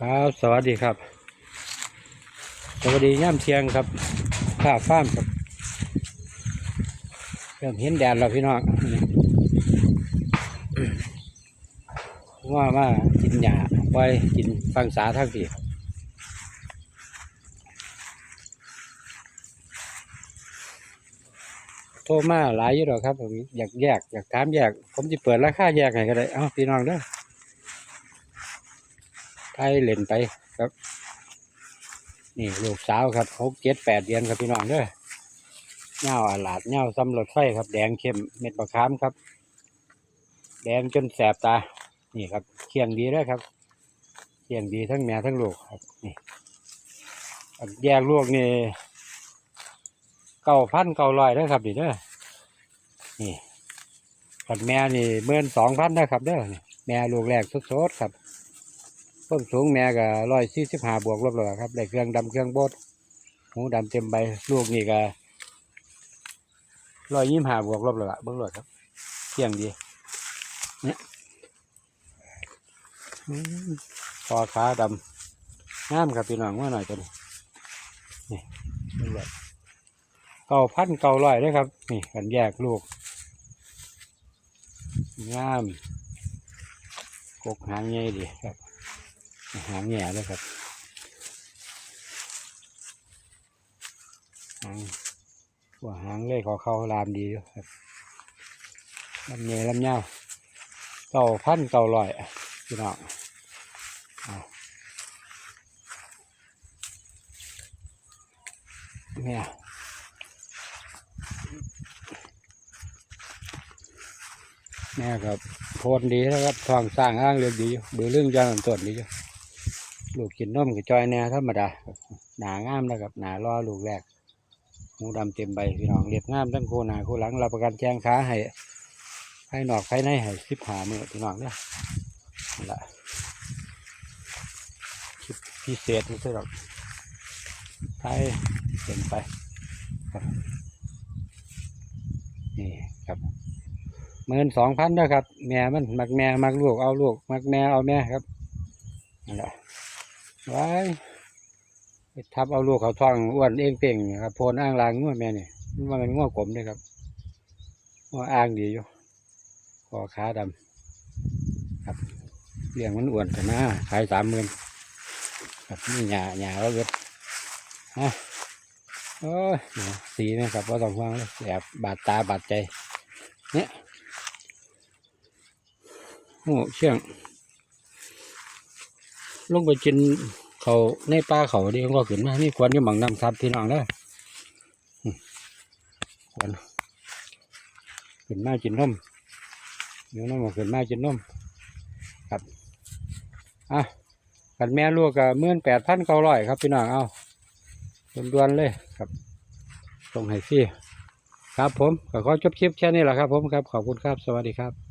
ครับ สวัสดีครับ สวัสดีย่ามเทียงครับข้าฟ้ามครับเริ่มเห็นแดดแล้วพี่น้องว่ามากินหญ้าไปกินฟังสาทั้งปีโทรมาหลายอยู่หรอครับผมอยากแยกอยากถามแยก ผมจะเปิดราคาแยกให้ก็ได้ เอ้าพี่น้องเด้อ ไปเล่นไปครับ นี่ลูกสาวครับเขาเจ็ดแปดเดือนครับพี่น้องเด้อเงาอาลาดเงาซ้ำรถไฟครับ แดงเข้มเม็ดบะขามครับ แดงจนแสบตา นี่ครับเคียงดีด้วยครับเคียงดีทั้งแม่ทั้งลูกครับนี่แยกลูกนี่เก้าพันเก้าร้อยเด้อครับนี่เด้อนี่กัดแม่นี่เมื่นสองพันนะครับเด้อแม่ลูกแรกสดๆครับ ต้นสูงแม่ก็ร้อยสี่สิบห้าบวกลบเลยครับได้เครื่องดำเครื่องบดหูดำเต็มใบลูกนี่ก็ร้อยยี่สิบห้าบวกลบเลยเบิ้งเลยครับเที่ยงดีเนี่ยอืมคอขาดำงามครับพี่น้องว่าหน่อยตัวนี้นี่เบิ้งเลยเก้าพันเก้าร้อยเลยครับ นี่กันแยกลูกงามกกหางใหญ่ดีครับ หางแง่เลยครับหางหัวหางเลยขอเข้าลามดีอยู่ครับลำเงยลำเงาเก่าพันเก่าลอยพี่น้องเอาเนี่ยแม่ครับโพนดีนะครับทองสร้างอ้างเรียบดีอยู่เบือเรื่องยางต้นดีอยู่ ลูกกินนมกับจอยแน่ธรรมดาหนางามนะครับหนาล่อลูกแรกหูดำเต็มใบพี่น้องเรียบงามทั้งคู่หนาคู่หลังรับประกันแจ้งขาให้ให้นอกให้ในให้สิบหามือพี่น้องเนี่ยนั่แหละคลิปพิเศษที่สุดหรอกไปเห็นไปนี่ครับหมื่นสองพันนะครับ แม่มัน มักแม่ มักลูก เอาลูก มักแม่ เอาแม่ครับนั่นแหละ ไว้ทับเอาลูกเขาท้องอ้วนเองเป่งครับโพนอ้างลางงัวแม่นี่มันว่ามันงัวกลมเลยครับงัวอ้างดีอยู่คอขาดำครับเลี้ยงมันอ้วนกันนะขายสามหมื่นครับนี่หยาหยาแล้วเกิดฮะโอ้ยสีนะครับว่าต้องฟังเลยแสบบาดตาบาดใจ เนี่ยโอ้เชี่ยง ลงไปกินเขาในป่าเขาเดียวก็ขึ้นมานี่ควรอยู่หมังน้ำซับพี่น้องเด้ออืมควรขึ้นมากินนมเดี๋ยวน้องบอกขึ้นมากินนมครับอะกันแม่ลูกกับเมื่อนแปดพันเก้าร้อยครับพี่น้องเอาด่วนๆเลยครับส่งให้ฟรีครับผมก็ขอจบคลิปแค่นี้แหละครับผมครับขอบคุณครับสวัสดีครับ